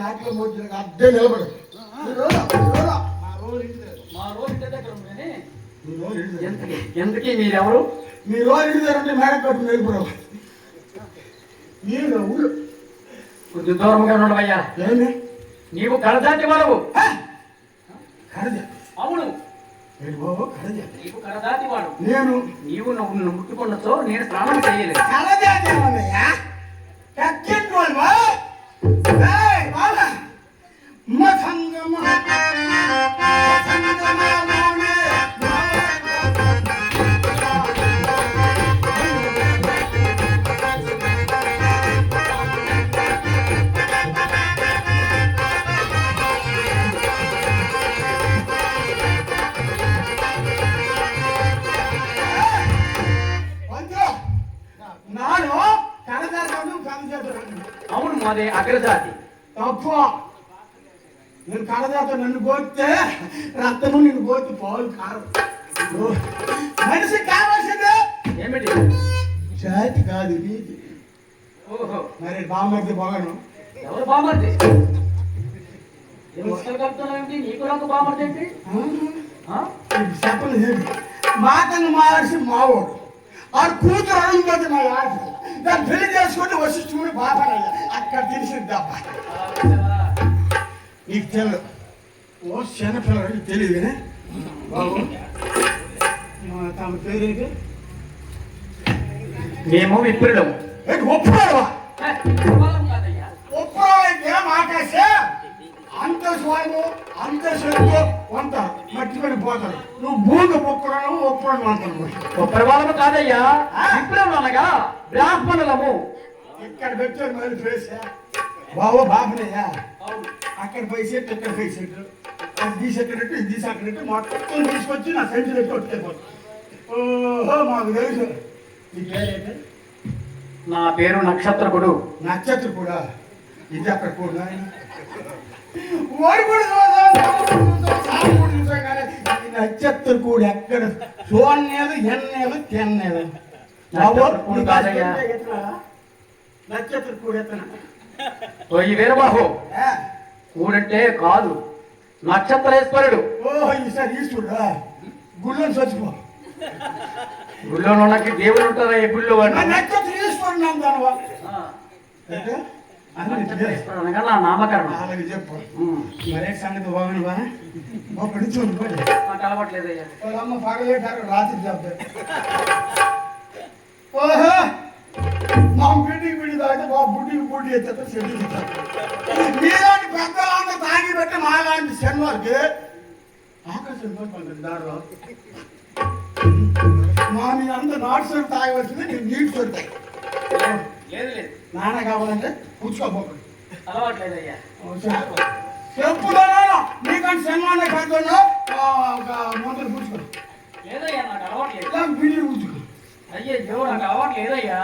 కాటిలో పోతుంది అడ్డే నిలబడు. ఎందుకు? మీరెవరు? మీ రోజు ఇంటి దగ్గర ఉంటే మేడ కట్టు వెళ్ళిపోవడం. మీరు ఊరు. కొద్ది దూరంగా ఉండవయ్యా ఏమి నీవు కడదాటి వాడవు. కడజ అవును. నీవు కడదాటి వాడు నేను? నీవు నువ్వు ముట్టుకున్నచో నేను స్నానం చేయలేదు. ఏమన్నయ్యా కక్కింటి వాళ్ళు మాది అగ్రజాతి. తప్పు నేను కడదాతో నన్ను పోతే రక్తము నిన్ను పోతే పాలు కారు. మనిషి కావాల్సిందే. ఏమిటి? జాతి కాదు నీతి ఓహో. మరి బామ్మర్ది పోగను ఎవరు బామర్ది ఏ ముక్కలు కలుపుతున్నావు ఏంటి నీకు నాకు బామర్ది ఏంటి? ఆ? చెప్పలు ఏంటి మాతను మార్చి మావోడు. ఆ కూతురు అడుగుతుంది మా ఆశ దాన్ని పెళ్ళి చేసుకుంటే వశిష్ఠుడు బాపనయ్య అక్కడ తెలిసింది దెబ్బ నీకు తెలియదు ఓ చిన్నపిల్లడికి తెలియదునే? బాబు. మా తమ పేరేంటి మేము ఏంటి ఒప్పుకోవా ఏ, కాదయ్యా. ఒప్పుకోవాలంటే ఆకాశ? అంత స్వామి అంత శక్తి అంటారు మట్టికొని పోతారు. నువ్వు భూమి ఒప్పుకోవడం ఒప్పుకోవడం అంటారు విప్రవాళ్ళము కాదయ్యా విప్రులం అనగా బ్రాహ్మణులము. ఇక్కడ పెట్టారు మరి ప్లేస్ బాబు బాబునయ్యా అక్కడ పోయి సెట్ ఇక్కడ పోయి సెట్ అది తీసేటట్టు ఇది తీసేటట్టు మొత్తం తీసుకొచ్చి నా సెంటు పెట్టి కొట్టుకెళ్ళిపోతాను ఓహో మాకు తెలుసు. నీ పేరేంటి? నా పేరు నక్షత్రకుడు. నక్షత్రం కూడా ఇది అక్కడ కూడా కూడా కూడా ఎక్కడ? చూడలేదు కూడా ఎత్తనా ఈ వీరబాహు. ఏ? కూడంటే కాదు. నక్షత్రేశ్వరుడు. ఓహో ఈసారి ఈశ్వరుడా? గుళ్ళో చచ్చిపో. గుళ్ళో ఉన్నకి దేవుడు ఉంటారా ఈ గుళ్ళో నక్షత్రం ఈశ్వరుడు అంటానువా ఆ, అంటే అన్నీ తెలియదు. నక్షత్రేశ్వరుడు అనగా నా నామకరణం అలాగే చెప్పు ఉమ్, మరే సంగతి బాగున్నావా ఒకటి చూడు నాకు అలవాట్లేదయ్యా వాళ్ళమ్మ పగలేటారు రాత్రి చెప్తారు ఓహో మా బిడ్డికి బిడ్డి తాగితే మా బుడ్డికి బుడ్డి ఎత్తే చెడు మీలాంటి పెద్దలంతా తాగి పెట్టి మాలాంటి శనివారికి ఆకర్షణ పడుతుంది దారిలో మా మీద అంతా నాటు సరుకు తాగి వచ్చింది నేను నీటి సరుకు లేదు లేదు నాన్న కావాలంటే కూర్చోపోకండి అలవాట్లేదయ్యా. నీకంటే సన్మానం కాకుండా ఒక మందులు కూర్చో లేదయ్యా నాకు అలవాట్లేదు. ఇలా బిల్లు కూర్చో అయ్యో నాకు అలవాట్లేదయ్యా.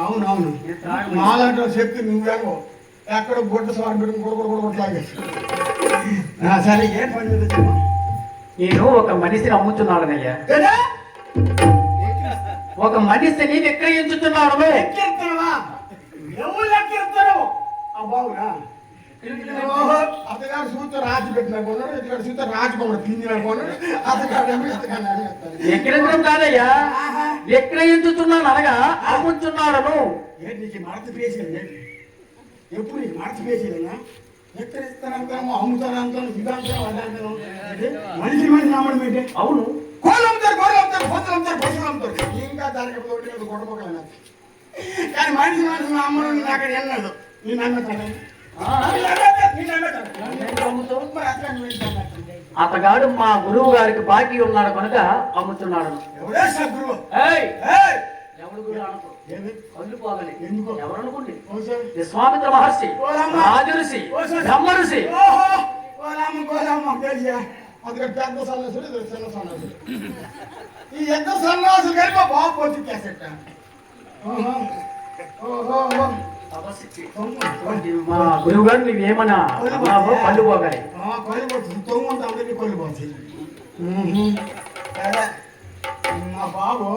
అవును అవును నేను త్రాగను. మాలాంటి చెప్తే నువ్వేమో ఎక్కడ గుడ్డ పెట్టి లాగేసి సరే ఏ పని మీద చెప్పు. నేను ఒక మనిషిని అమ్ముతున్నాడనయ్యా? ఒక మనిషిని ఎక్కిరుతారు? ఓహో, అతగాడు చూస్తే రాజు పెట్టిన కొన్నాడు ఇతగాడు చూస్తే రాజు కొన్నాడు పిండిన కొన్నాడు అతగాడు. విక్రయించడం కాదయ్యా? ఆహా. విక్రయించుతున్నాను అనగా అమ్ముతున్నాడను. నీకు మడత పేసేది ఎప్పుడు నీకు మడత పేసేదేనా ఎక్కడ ఇస్తానంటాము అమ్ముతానంటాను ఇదంటాను అదంటాను? మనిషి మనిషి నమ్మడం ఏంటి? అవును. కోళ్ళు అమ్ముతారు కోళ్ళు అమ్ముతారు పొద్దులు అమ్ముతారు పశువులు అమ్ముతారు. ఇంకా దానికి ఒకటి కానీ మనిషి మనిషి నమ్మడం అక్కడ ఎన్నదు నేను? అతగాడు మా గురువు గారికి బాకీ ఉన్నాడు కనుక అమ్ముతున్నాడు. విశ్వామిత్ర మహర్షి ఓలమ్మ. రాజఋషి ఓసారి. బ్రహ్మ ఋషి ఓహో! గోలామ, గోలామ, తెలిసా? అందులో పెద్ద సన్నాసులు ఇది చిన్న సన్నాసులు ఈ ఎంత సన్నాసులు కలిపి బాబు ఓహో ఓహో ఓహో. మా గురువు గారు నువ్వేమన్నా అన్నావో పళ్ళు పోగాలి మా బాబు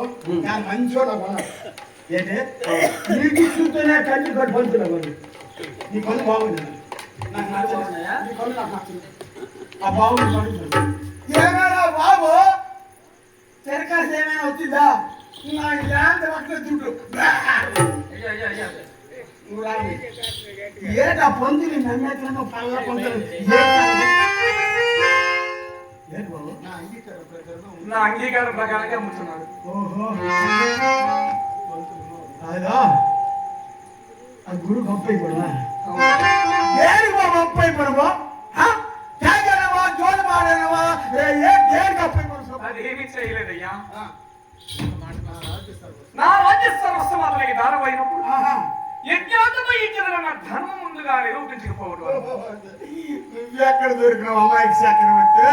నేను ఏంటి నీకు చూస్తేనే కంటి కట్టు నీ కళ్ళు బాగుంది నాకు నీ నాకు నచ్చలేదు. ఆ బాబు ఏమైనా బాబు చెరకాసు ఏమైనా వచ్చిందా నాకు ల్యాండ్ పక్కన దుడ్డు ఏటా పొందిని నమ్మేట్లను పళ్ళ పొందలు నా అంగీకారం ప్రకారంగా అమ్ముతున్నాడు ఓహో. అదా ఆ గురు గొప్ప అయిపోడా దేనికి బా గొప్ప అయిపోడమా త్యాగనవా జోడు మాడనవా ఏ దేనికి గొప్ప అయిపోడు అది ఏమీ చేయలేదయ్యా. నా రాజ్య సర్వస్వం అతనికి దారమైనప్పుడు ఇచ్చిన నా ధర్మం ముందుగా నిరూపించకపోవడం ఎక్కడ దొరికినావు అమ్మాయికి చక్రవర్తి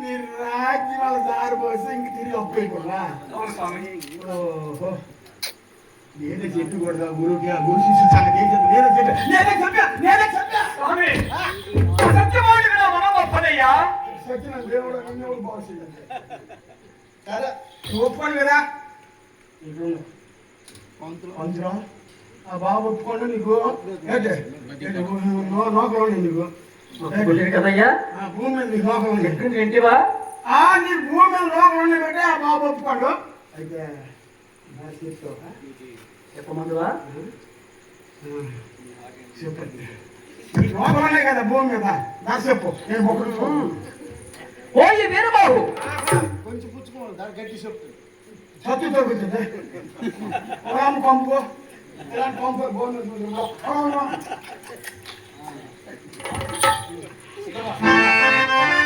నీ రాజ్యం వాళ్ళ దారి పోసి ఇంక తిరిగి నేనే చెప్పకూడదు ఆ గురువుకి ఆ గురు శిష్యు సంగతి ఏం చెప్పి? నేనే చెప్పా నేనే చెప్పా నేనే చెప్పా. స్వామి సత్యవాడు నా మనం గొప్పదయ్యా సచిన దేవుడు బాగుంది సరే నువ్వు ఒప్పుకోండి కదా. పంతురా ఆ బాబు ఒప్పుకోండి నీకు. ఏంటి? నో- నోకలు నీకు. కదయ్యా. భూమి మీద నీకు నోకలు ఏంటివా? ఆ నీకు భూమి మీద నోకలు కాబట్టి ఆ బాబు ఒప్పుకోండు. అయితే నా? చెప్పమందువా? చెప్పండి. నీకు నోకలు ఉన్నాయి కదా భూమి మీద. నా చెప్పు. నేను ఒకటి ఓయి వీరబాబు. కొంచెం పుచ్చుకోవాలి దాని గట్టి చెప్తుంది సత్తు దొరుకుతుంది రాము పంపు ఇలాంటి పంపు బోనస్ ఓయి వీరబాబు